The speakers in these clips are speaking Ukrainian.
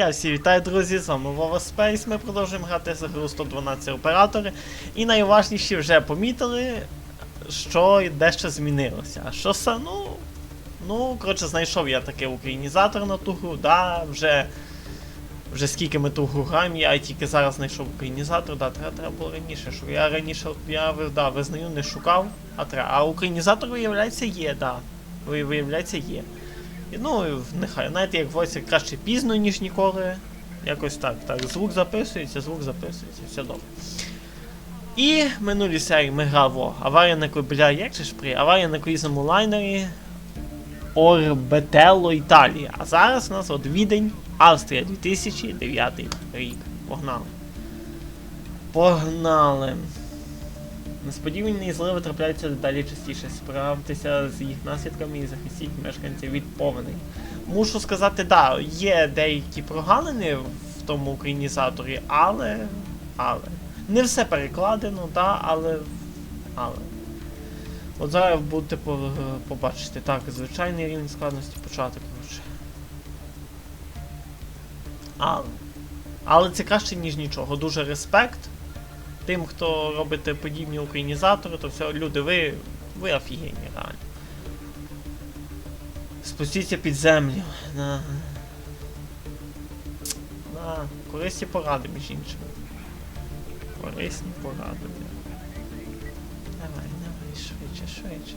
Я всі вітаю, друзі, з вами Вова Space. Ми продовжуємо грати за гру 112 оператори. І найважливіші вже помітили, що дещо змінилося. Що це? Ну. Ну, коротше, знайшов я такий українізатор на ту гру, да, вже. Вже скільки ми ту гру граємо, я тільки зараз знайшов українізатор, да, треба, треба було раніше, щоб я раніше, я да, визнаю, не шукав, а треба. А українізатор, виявляється, є, да. Ви- Виявляється, є. І, ну, нехай, знаєте, як говориться, краще пізно, ніж ніколи. Якось так. Так, звук записується, звук записується, все добре. І минулі серії ми грав о, аварія на ко- бля, як же ж при аварія на круїзному лайнері Орбетелло Італія. А зараз у нас от відень Австрія 2009 рік. Погнали. Погнали. Несподівані зливи трапляються дедалі частіше. Справтеся з їх наслідками і захистіть мешканців від повеней. Мушу сказати, да, є деякі прогалини в тому українізаторі, але. але. Не все перекладено, да, але. але. От зараз будете по- побачити. Так, звичайний рівень складності почати, коротше. Але. Але це краще, ніж нічого. Дуже респект тим, хто робите подібні українізатори, то все, люди, ви. ви офігенні, реально. Спустіться під землю. На. На. Корисні поради, між іншим. Корисні поради. Давай, давай, швидше, швидше.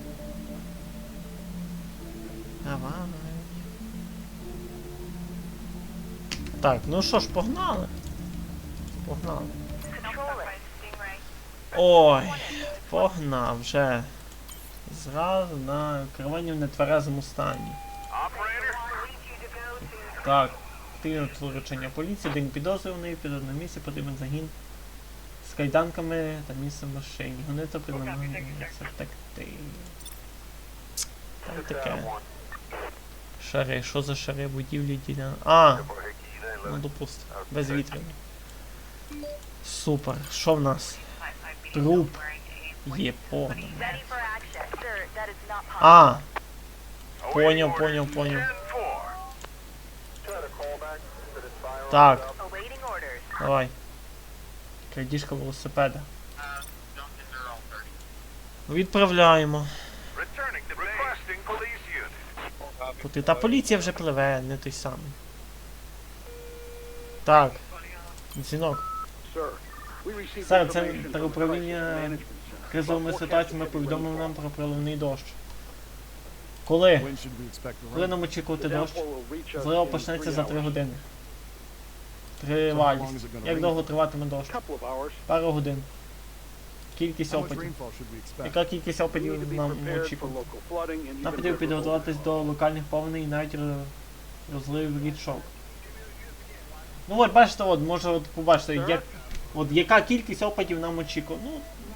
Давай. Так, ну що ж, погнали. Погнали. Ой, погнав вже. Зразу на керуванні в нетверезому стані. Так, активне вручення поліції, один підозрюваний, під одним місці потрібен загін з кайданками та місце машині. Вони то намагаються втекти. Там таке. Шари, що за шари будівлі діля. А! Ну допустимо. Безвітряно. Супер. Що в нас? Труп. Є повно. А! Поняв, поняв, поняв. Так, давай. Крадіжка велосипеда. Відправляємо. Тут та поліція вже пливе, не той самий. Так. Дзвінок. Сер, це управління кризовими ситуаціями повідомив нам про проливний дощ. Коли? Коли нам очікувати дощ? Злива почнеться за 3 години. Тривалість. Як довго триватиме дощ? Пару годин. Кількість опитів. Яка кількість опитів нам очікувати? Нам підготуватись до локальних повеней і навіть роз- розливів річок. Ну от бачите, от, може от побачите, як, от яка кількість опитів нам очікує. Ну,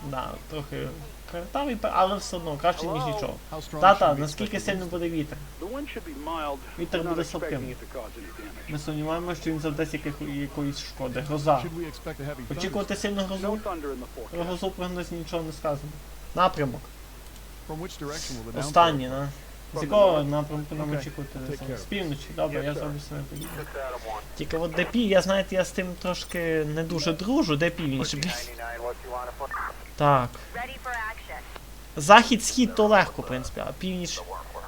да, трохи картавий, але все одно краще, ніж нічого. Тата, наскільки сильно буде вітер? Вітер буде слабким. Ми сумніваємося, що він завдасть якоїсь шкоди. Гроза. Очікувати сильну грозу? Про грозу прогнозі нічого не сказано. Напрямок. Останній, на. З якого напрямку нам очікувати? З півночі, добре, я зроблю своє поїду. Тільки от де пів, я знаєте, я з тим трошки не дуже дружу, де північ, блядь. Так. Захід, схід то легко, в принципі, а північ.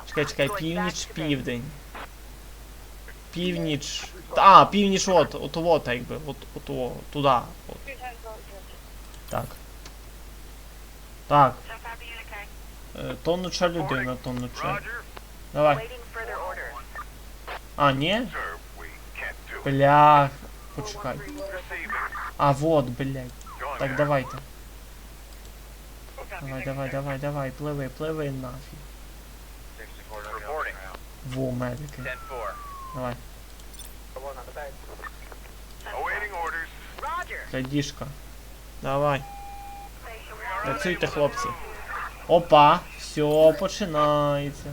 Чекай, чекай, північ, південь. Північ. А, північ от, от от, якби, от, от, от, туди. От. Так. Так. Е, Тонуча людина, тонуча. Давай. А, ні? Блях. Почекай. А, вот, блядь. Так, давайте. Давай, давай, давай, давай, пливи, пливи нафіг. Во, медики. Давай. Крадіжка. Давай. Працюйте, хлопці. Опа, все, починається.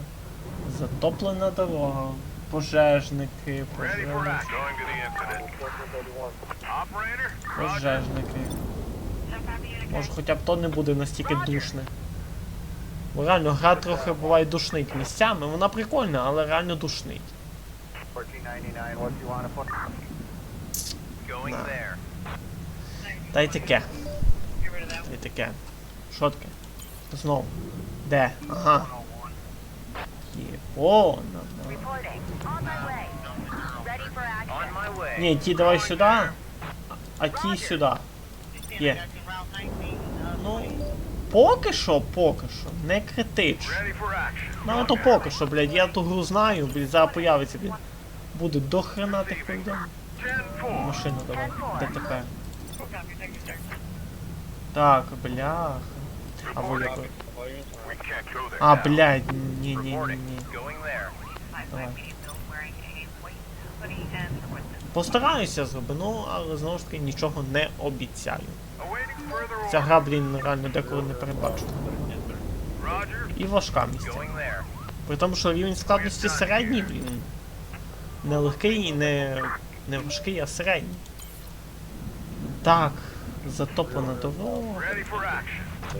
Затоплена дорога. Пожежники, пожежники, пожежники. Може хоча б то не буде настільки душне. Бо реально гра трохи буває душнить місцями, вона прикольна, але реально душнить. Та й таке. Та й таке. Що таке? Знову. Де? Ага. Way. Ні, ті давай сюди, а ті сюди. Є. Ну, поки що, поки що, не for. Ну, то поки що, блядь, я ту гру знаю, блядь, зараз появиться, блядь. Буде до хрена тих повідомлень. 10-4. Машину давай, ДТП. Так, бляха. А go there А, блядь. Давай. Постараюся зроби, ну, але знову ж таки нічого не обіцяю. Ця гра, блін, реально деколи не передбачена. І важка місця. При тому, що рівень складності середній, блін. Не легкий і не, не важкий, а середній. Так, затоплена дорога.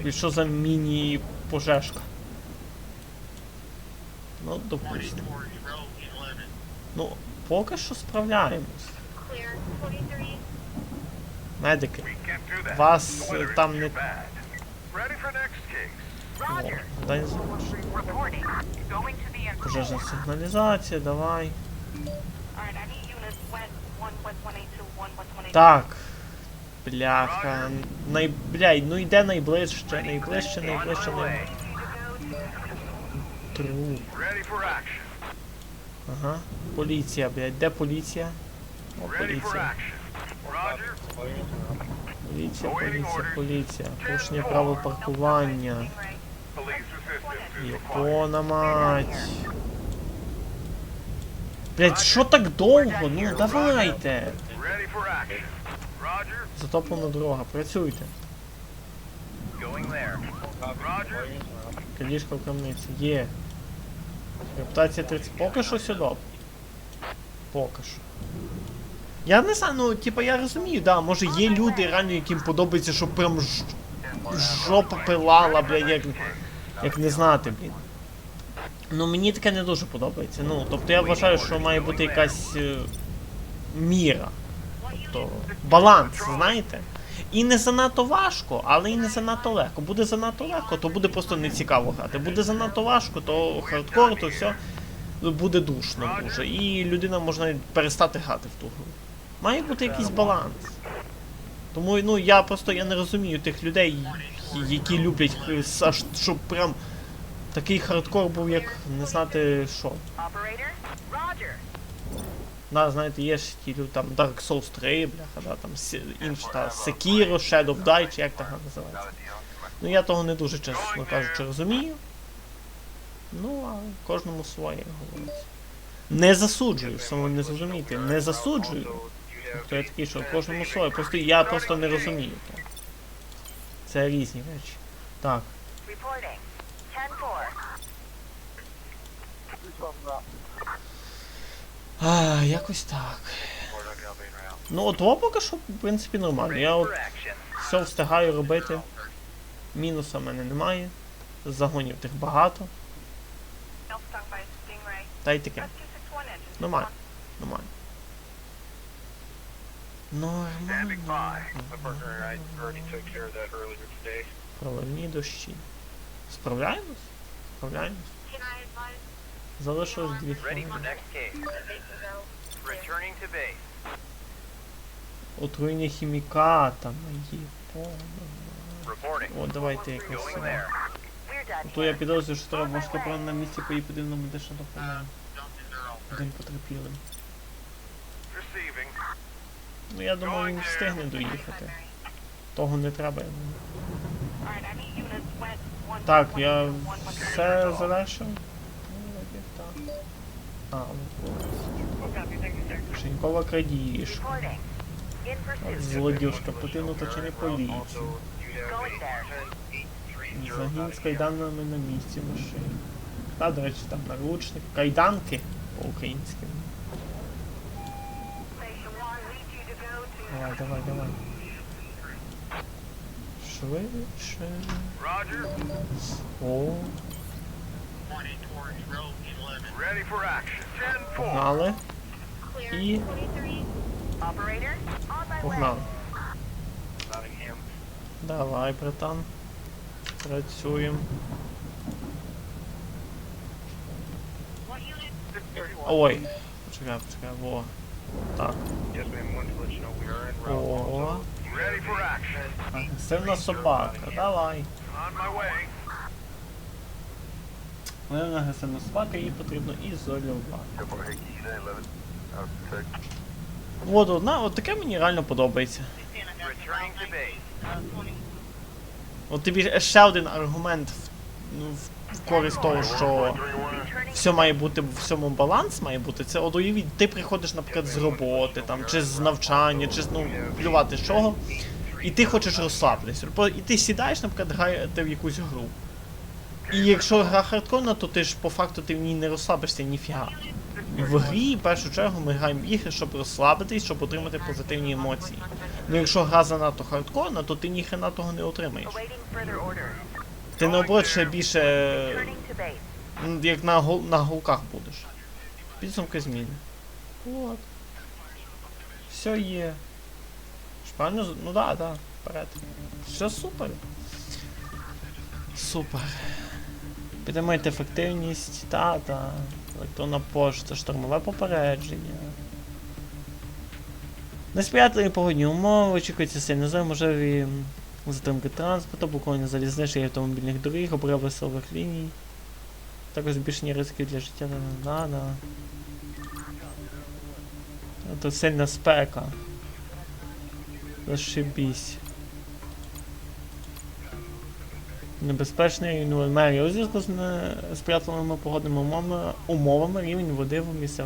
І що за міні-пожежка? Ну, допустимо. Ну, поки що. 23. Медики. Вас е, там не. дай. Пожежна сигналізація, давай. Alright, I need units west 1 west 182, 1 west 182. Так. Бляха. Най... Блядь, ну йде найближче, найближче, найближче, найближче. Труп. Ага. Поліція, блядь, де поліція? О, поліція. Поліція, поліція, поліція. Порушення правил паркування. Япона мать. Блять, що так довго? Ну давайте. Ready for action. Roger. Затоплена дорога, працюйте. Крадіжка в крамниці. Є. Рептація 30. Поки що сюди. Поки що. Я не знаю, ну, типа, я розумію, да, може є люди реально, яким подобається, щоб прям ж... жопа пилала, блядь, як, як не знати, блін. Ну мені таке не дуже подобається. Ну, тобто я вважаю, що має бути якась е, міра. Тобто баланс, знаєте? І не занадто важко, але і не занадто легко. Буде занадто легко, то буде просто нецікаво грати. Буде занадто важко, то хардкор, то все буде душно дуже. І людина може навіть перестати грати в ту гру. Має бути якийсь баланс. Тому ну я просто я не розумію тих людей, які люблять аж щоб прям такий хардкор був, як не знати що. Roger. Знаєте, є ж ті люди, там Dark Souls 3, бляха, да, там інша та Sekiro, Shadow Die, чи як та називається. Ну я того не дуже, чесно кажучи, розумію. Ну, а кожному своє як говориться. Не засуджую, саме не зрозумійте, не засуджую. Тобто я такий, що кожному своє. Просто я просто не розумію. того. Це різні речі. Так. Reporting. 10-4. А, якось так. Ну, от во поки що, в принципі, нормально. Я от все встигаю робити. Мінуса в мене немає. Загонів тих багато. Та й таке. Rescue 61 engine. Нормально. Нормально. Нормально. Проливні дощі. Справляємось? Справляємось. Залишилось дві хвилини. Отруєння хімікатами. Єпона. Reporting. О, давайте якось сюди. То я підозрюю, що треба може прямо на місці поїхати подивимо медичну допомогу. Один потерпілим. Ну я думаю, він встигне доїхати. Того не треба west 1 Так, я все завершив. Ну. А. Шинькова крадіжка. От pursuit. Злодюжка, потрібно точені поліції. Загін з кайданами на місці машини. Та, до речі, там наручник. Кайданки по-українськи. Station 1 you to go to Давай, давай, давай. Швидше. О, Ready for action. 10-4. Погнали. clear. І 23. Operator, on my way. Погнали. Давай, братан. Працюємо. What unit? 631. Ой. Почекай, почекай, во. Так. О. Ready. Агресивна собака. Давай. Вона агресивна собака, її потрібно ізолювати. От одна, от таке мені реально подобається. От тобі ще один аргумент в, ну, в- користь того, що все має бути в всьому баланс має бути. Це от уявіть, ти приходиш, наприклад, з роботи там, чи з навчання, чи з ну плювати з чого, і ти хочеш розслабитися. І ти сідаєш, наприклад, граєте в якусь гру. І якщо гра хардкорна, то ти ж по факту ти в ній не розслабишся ніфіга. В грі, в першу чергу, ми граємо в ігри, щоб розслабитись, щоб отримати позитивні емоції. Ну якщо гра занадто хардкорна, то ти ніхрена того не отримаєш. Ти наоборот ще більше як на, гол, на голках будеш. Підсумки зміни. От. Все є. З- Ну да, да, вперед. Все супер. Супер. Підтримуйте ефективність, та, та. Електронна пошта, штормове попередження. Несприятливі погодні умови, очікується сильний зой, можливі затримки транспорту, блокування залізничних і автомобільних доріг, обриви силових ліній. Також збільшення ризиків для життя да, да. Це сильна спека. Зашибісь. Небезпечний мерія. У зв'язку з несприятливими погодними умовами, умовами рівень води в місцях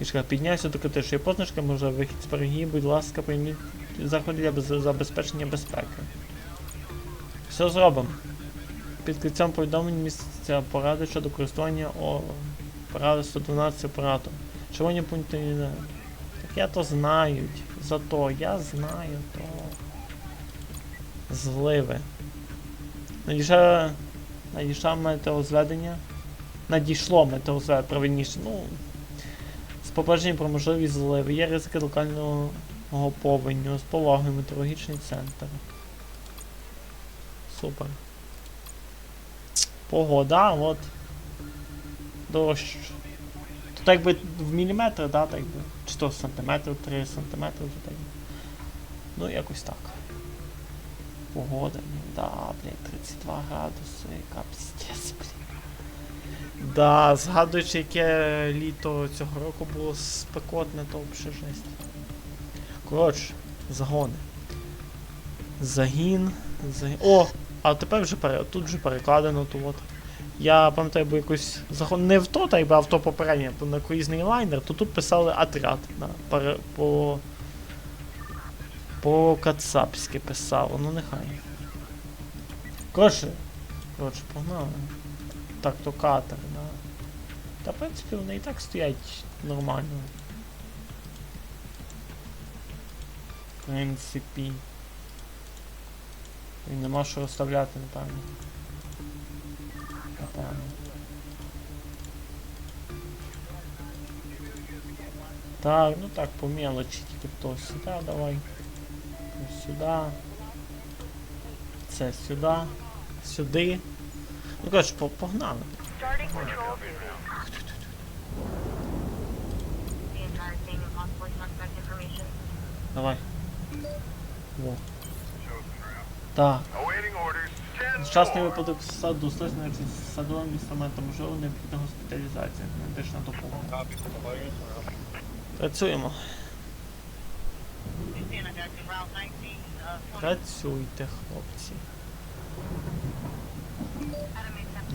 річках піднявся до критичної позначки, може вихід з берегів, будь ласка, прийміть заходи для забезпечення безпеки. Все зробимо. Під кільцем повідомлень міститься поради щодо користування о поради 112 оператор. Червоні пункти не. Так я то знають. Зато я знаю то. Зливи. Надійшла, надійшла метеозведення. Надійшло метеозведення, правильніше. Ну, з попередженням про можливість зливи. Є ризики локального повеню. З повагою метеорологічний центр. Супер. Погода, от. Дощ. Тут якби в міліметри, да, так би. Чи то сантиметр, 3 сантиметри вже так. Ну, якось так. Погода, ну да, блядь, 32 градуси, піздець, блядь. Да, згадуючи, яке літо цього року було спекотне, то взагалі жесть. Коротше, загони. Загін. Загін. О! А тепер вже пере... тут вже перекладено, то от. Я пам'ятаю, бо якось заход... не в то, так би, а в то попереднє, на круїзний лайнер, то тут писали отряд. На, пере... по... по кацапськи писало, ну нехай. Коротше, коротше, погнали. Так, то катер, да. Та в принципі вони і так стоять нормально. В принципі. І нема що розставляти, напевно. Напевно. Так, ну так, по мелочі тільки то сюди давай. То сюди. Це сюди. Сюди. Ну коротше, по- погнали. Давай. Во. Так. Four. випадок з саду, стосується з садовим інструментом, можливо, необхідна госпіталізація, медична допомога. Працюємо. Працюйте, хлопці.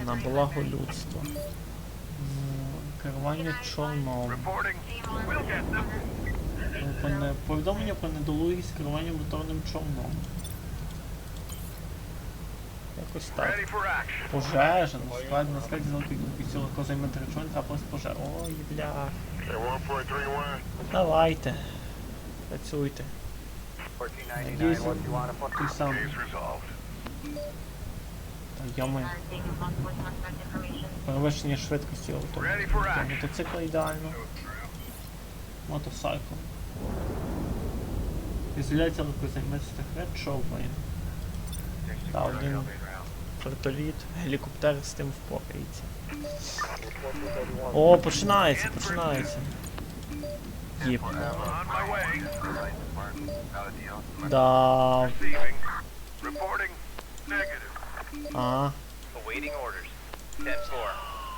На благо людства. Керування човном. Повідомлення про недолугість керування моторним човном. Якось так. Пожежа, насправді насправді золотий кількості легко займати речовин трапилась пожежа. Ой, бля. Давайте. Працюйте. Надіюсь, той самий. Case resolved. Та йоми. Entire thing and possibly. Перевищення швидкості авто. Мотоцикл ідеально. Мотосайкл. Ізоляція легкозаймистих редшовує. Та один вертоліт, гелікоптер з тим впорається. О, починається, починається. Way. Да. А, Awaiting orders. 10 floor.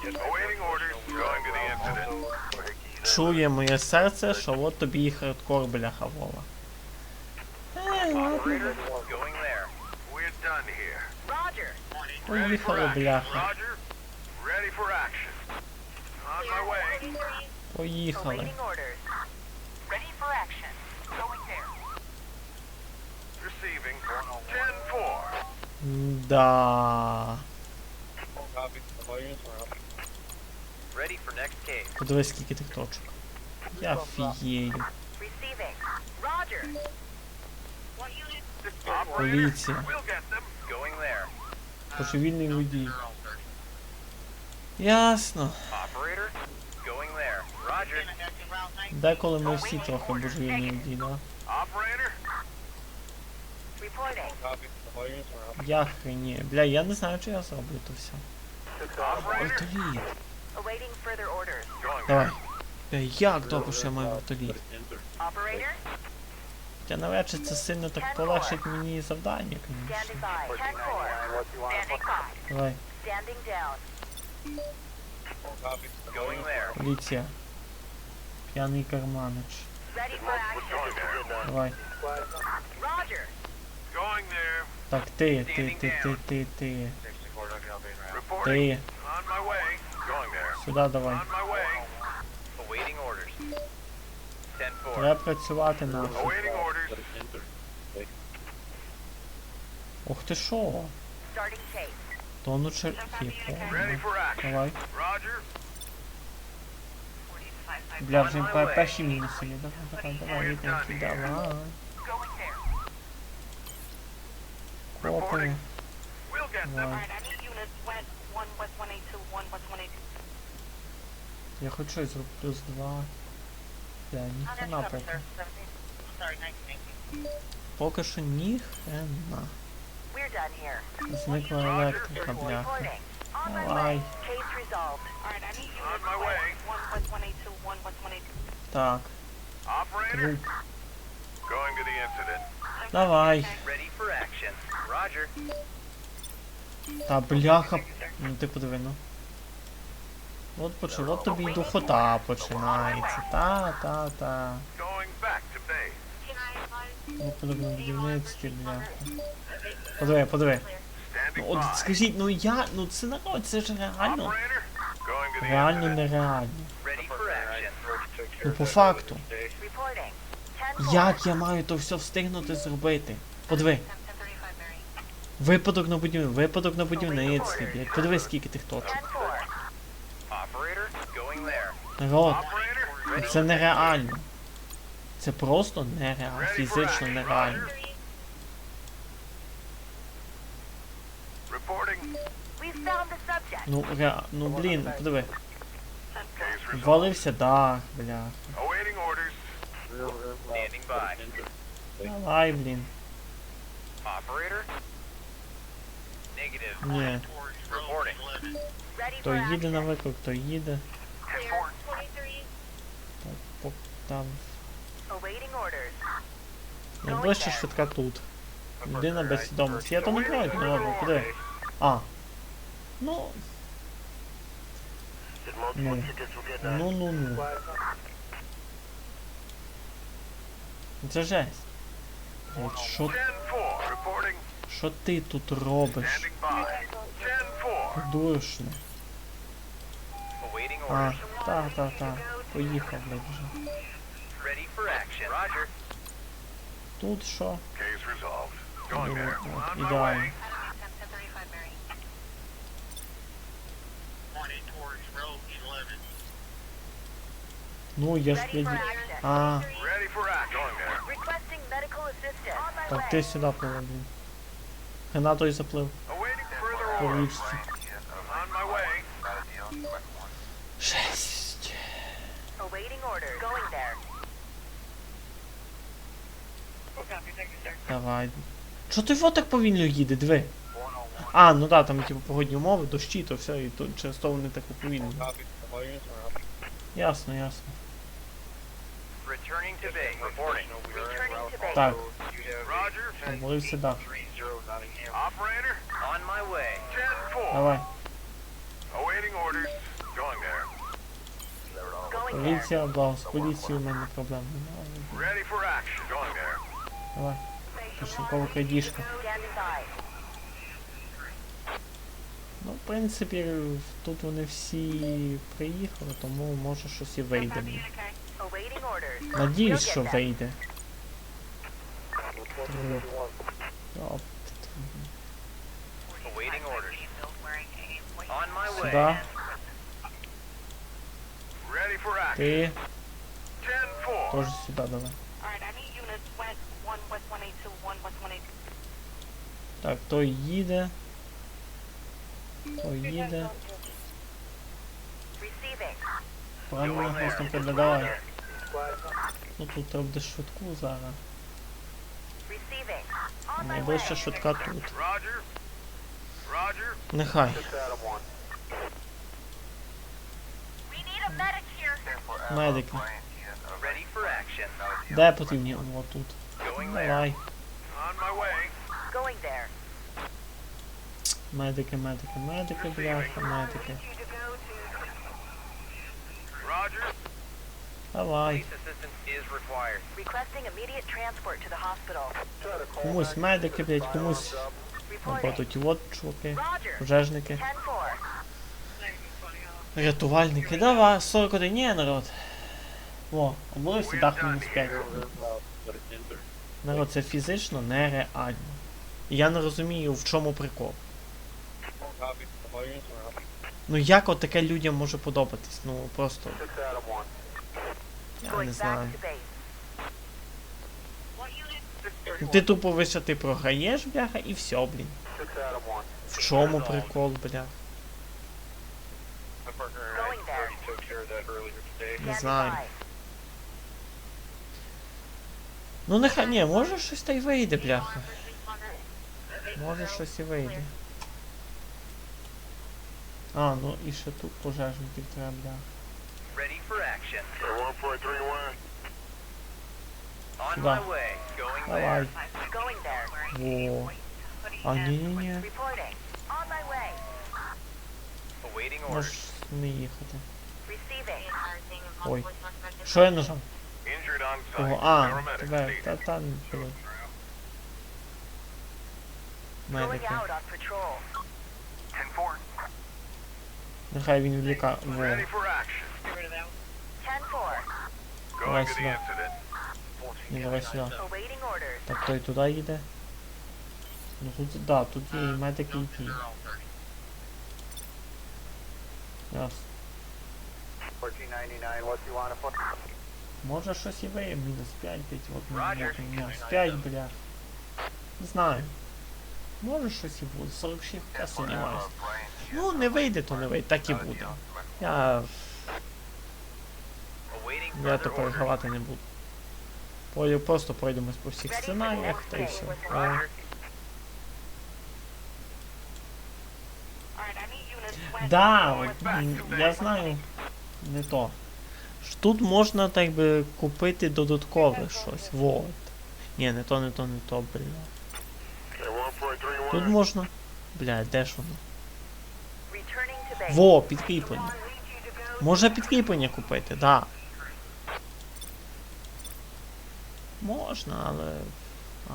Awaiting orders. Going to the incident. чує моє серце, що от тобі і хардкор, бляха Вова. Е, ладно. Operator, going there. We're done here. Roger. Поїхали, бляха. Roger. Ready for action. On my way. Поїхали. Awaiting orders. Ready for action. Going there. Receiving. 10-4. Да. Подивись, скільки тих точок. Я фією. Поліція. Божевільний водій. Ясно. Деколи ми всі трохи божевільні водій, да? Я хреніє. Бля, я не знаю, чи я зроблю то все. Вертоліт. Давай. Бля, як добре, що я маю вертоліт. Я навряд чи це сильно так полегшить мені завдання, звісно. Standing by. 10-4. Standing by. Давай, поліція. П'яний карманич. Давай. Так, ти, ти, ти, ти, ти, ти. Ти. Сюди давай. On my way. Awaiting orders. 10-4. Треба працювати нахуй. Ух ти шо? Starting chase. То ну чер... Ready for action. Давай. Бля, вже пе- перші мінуси є. Давай, давай, давай, давай. Going there. Копи. We'll get them. Давай. Alright, I need units west 1 west 182, 1 west 182. Я хоч щось зроблю плюс два. Бля, ніхрена поки. Поки що ніхрена. We're done here. Зникла електрика, бляха. Reporting. On my Давай. way. Case resolved. Alright, I need On units my way. west 1 west 182, 1 west 182. Так, Operator. труп. Going to the incident. Давай. Та бляха. Ну ти подиви, ну. От почало тобі й духота починається. Та, та, та. Ну подобно будівництві, бляха. Подиви, подиви. Ну от скажіть, ну я, ну це народ, це ж реально. Реально нереально. Ну по факту. Reporting. 10 Як я маю то все встигнути зробити? Подиви. Випадок на будівництві, випадок на будівництві, блядь. Подиви, скільки тих точок. 10 4. Operator, going there. Народ, це нереально. Це просто нереально, фізично нереально. Ну, ре... ну блін, подиви. Валився дах, бля. Awaiting orders. Standing by. Давай, блін. Operator. Ні. То їде на виклик, то їде. Так, по- там. Найближча швидка тут. Людина без свідомості. Я то не народ, ну подиви. А. Ну. Ну. Ну, ну, ну. Це жесть. Що, 10-4. Reporting. що ти тут робиш? Standing by. 10-4. Душно. А, та, та, та. Поїхав, блядь, вже. Тут що? Ну, ідеально. Ну, я ж, блядь... А, так ти сюди пливи, блін. Гранатою заплив. Awaiting further По there. Давай. Що ти вот так повільно їде, диви? А, ну да, там типу погодні умови, дощі, то все, і то через то вони так повільно. Ясно, ясно. Returning to base. Reporting. Returning to base. Так, Roger. облився дах. Operator, On my way. 10-4. Давай. Awaiting orders. Going there. Going there. Поліція, да, з поліцією в мене проблем немає. Ready for action. Going there. Давай. Кишенькова крадіжка. Ну, в принципі, тут вони всі приїхали, тому може щось і вийде. Мені. Awaiting orders. Надіюсь, що вийде. Action. Ти 10-4. теж сюди давай. Alright, I need units west 1 west 182, 1 west 182. Так, той їде. Той їде. Receiving. Правильно голосники давай. Ну тут треба буде швидку зараз. Найближча швидка тут. Нехай. Медики. Де потрібні? О, тут. Давай. Медики, медики, медики, бляха, медики. Roger. Давай. Комусь медики, блять, комусь. Або тут от чуваки. Пожежники. Рятувальники. Давай, 41. Ні, народ. О, облився дах мінус 5. Народ, це фізично нереально. І я не розумію, в чому прикол. Ну як от таке людям може подобатись? Ну просто. Я не знаю. Ти тупо вище ти програєш, бляха, і все, блін. В чому прикол, бля? Не знаю. Ну нехай, ні, може щось та й вийде, бляха. Може щось і вийде. А, ну і ще тут пожежників треба, бляха. Ready for action. 1.31. On Сюда. my way. Going Давай. there. Going there. Во. А ні, ні, ні. Reporting. On my way. Awaiting orders. Можеш не їхати. Receiving. Ой. Що я нажав? Injured on site. Кого? А, Paramedics тебе. needed. Та там, блін. Going Медики. out on patrol. 10-4. Нехай він вліка. Во. Ready for action. 10-4. Going to Nice, the yeah. incident. Ні, давай orders. Так той туди їде. Ну тут, да, тут є і медики і ті. Ясно. 1499, what you want? Може щось і виє, мінус 5, блять, от Роджер. мінус 5, бля. Не знаю. Може щось і буде. 46, я сумніваюся. Ну, не вийде, то не вийде, так і буде. Я, я то orders. не буду. Просто пройдемось по всіх сценаріях та й все. West. Да, я знаю. Не то. Тут можна так би купити додаткове щось. Вот. Ні, не то, не то, не то, бля. Тут можна. Бля, де ж воно? Во, підкріплення. Можна підкріплення купити, да. Можна, але. А.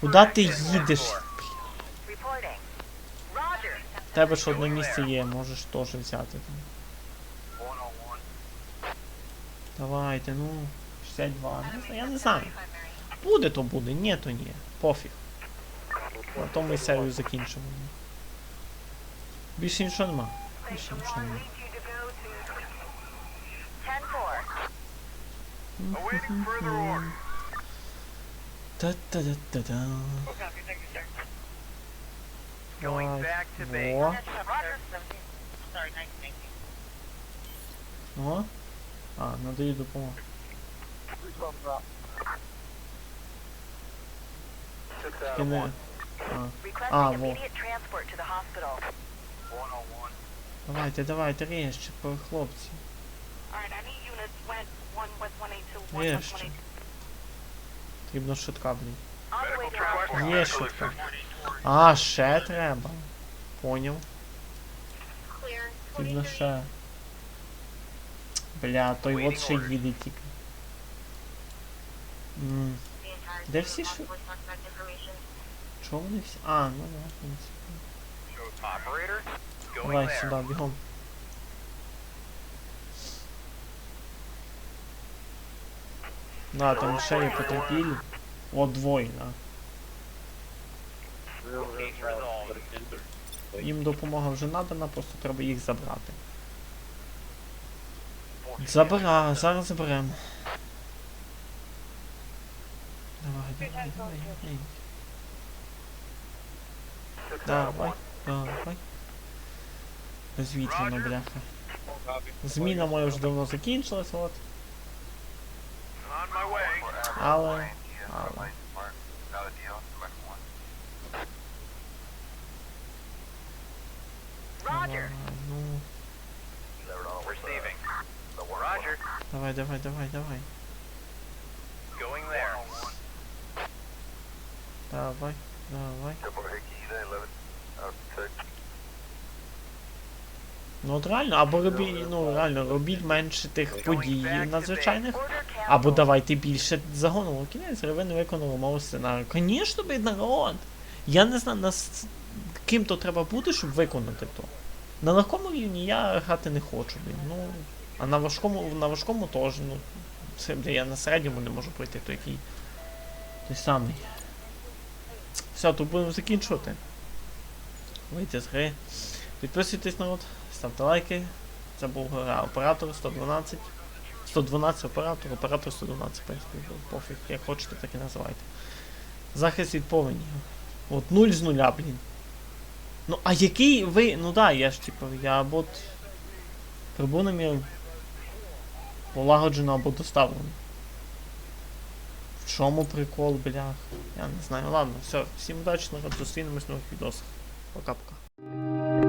Куди ти їдеш? В тебе ж одне місце є, можеш теж взяти там. Давайте, ну. 62. Не Я не знаю. Буде, то буде, ні, то ні. Пофіг. На тому і серію закінчимо. Більше нічого нема. Більше нічого нема. Need you to go to 10-4. Awaiting further orders. Та-та-та-та-та. Going back to base. Во. Roger. О. А, надаю допомогу. Тільки не... А. Requesting Ah, immediate transport to the hospital. Давайте, давайте, режьте, по хлопці. Alright, I need units west 1 west 182, 1 Є ще. Потрібно швидка, блін. Є швидка. А, ще треба. Поняв. Потрібно ще. Бля, той от ще їде тільки. М, The entire Де всі information. Чого вони всі? А, ну да, в принципі. Давай сюди, бігом. Да, там ще є потерпілі. От двоє, да. Їм допомога вже надана, просто треба їх забрати. Забира, зараз заберемо. Давай, давай, давай. ей. Давай, давай. Безвітряно, бляха. Зміна моя вже давно закінчилась, от. On my way. Але. Але. Roger. Давай, ну. Receiving. Roger, Давай, давай, давай, давай. going there. Давай, давай. Ну от реально, або робіть, ну реально, робіть менше тих подій надзвичайних, або давайте більше загону. Кінець, ви не виконали мого сценарію. Звісно, бід народ. Я не знаю, нас ким то треба бути, щоб виконати то. На легкому рівні я грати не хочу, блін. Ну, а на важкому, на важкому теж, ну. Це, бля, я на середньому не можу пройти, то який. Той самий. Все, тут будемо закінчувати. Вийти з гри. Підписуйтесь народ, ставте лайки. Це був гра оператор 112. 112 оператор, оператор 112, в принципі, пофіг, як хочете, так і називайте. Захист від повені. От 0 з нуля, блін. Ну, а який ви. Ну да, я ж типу, я або от прибув полагоджено або доставлено. В чому прикол, блях? Я не знаю. Ладно, все, всім удачі, народ, зустрінемось в нових відосах. Пока-пока.